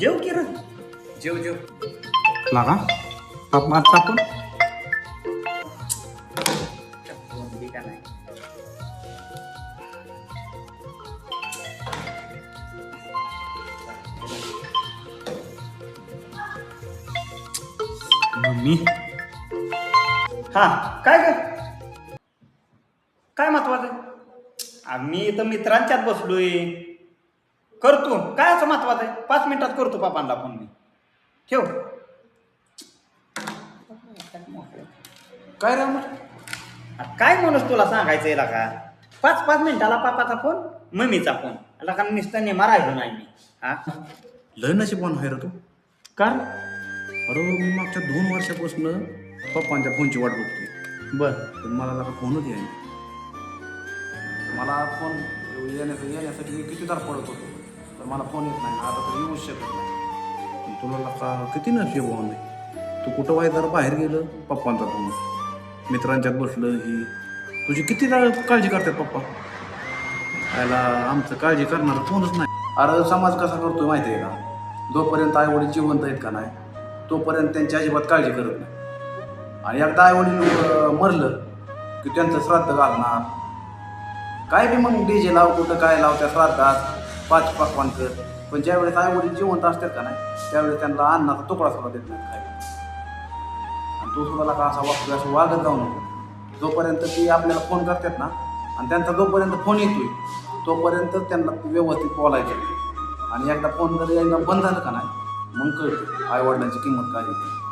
जेव की रे. जेव जेव. लागा. ताप मार टाकून मम्मी. हा काय ग? काय महत्वाचं? मी इथं मित्रांच्यात बसलोय. करतो. काय असं महत्वाचं आहे? पाच मिनिटात करतो पापांना फोन मी. ठेव. काय राम काय म्हणूस तुला सांगायचं याला का? पाच पाच मिनिटाला पापाचा फोन मम्मीचा फोन याला का नुसतं नेमा राहिलो नाही मी. हा? लय नशीब आहे रे तू. कर अरे मी मागच्या दोन वर्षापासून पप्पांच्या फोनची वाट बघतोय. बर. पण मला लका फोनच येईल मला फोन येण्यासाठी येण्यासाठी मी किती तार पडत होतो? तर मला फोन येत नाही. आता तर येऊच शकत नाही. तुला लका किती नशीब नाही तू कुठं वाय जरा बाहेर गेलं? पप्पांचा फोन. मित्रांच्यात बसलं ही. तुझी किती काळजी करतात पप्पा? त्याला आमचं काळजी करणार फोनच नाही. अरे समाज कसा करतोय माहिती आहे का? जोपर्यंत आई वडील जिवंत आहेत का नाही तोपर्यंत त्यांची अजिबात काळजी करत नाही. आणि एकदा आई वडील मरलं की त्यांचं श्राद्ध घालणार. काय बी मग डीजे लाव कुठं काय लाव त्या श्राद्धात. पाच पकवान कर. पण ज्यावेळेस आई वडील जिवंत असतात का नाही त्यावेळेस त्यांना अन्नाचा तुकडा सुद्धा देत नाही काय आणि तो सुद्धा का असा वागतोय असं वागत जाऊ नको जोपर्यंत ती आपल्याला फोन करतात ना आणि त्यांचा जोपर्यंत फोन येतोय तोपर्यंत त्यांना व्यवस्थित बोलायचं आणि एकदा फोन जर एकदा बंद झालं का नाही मग कळतं आई वडिलांची किंमत काय आहे.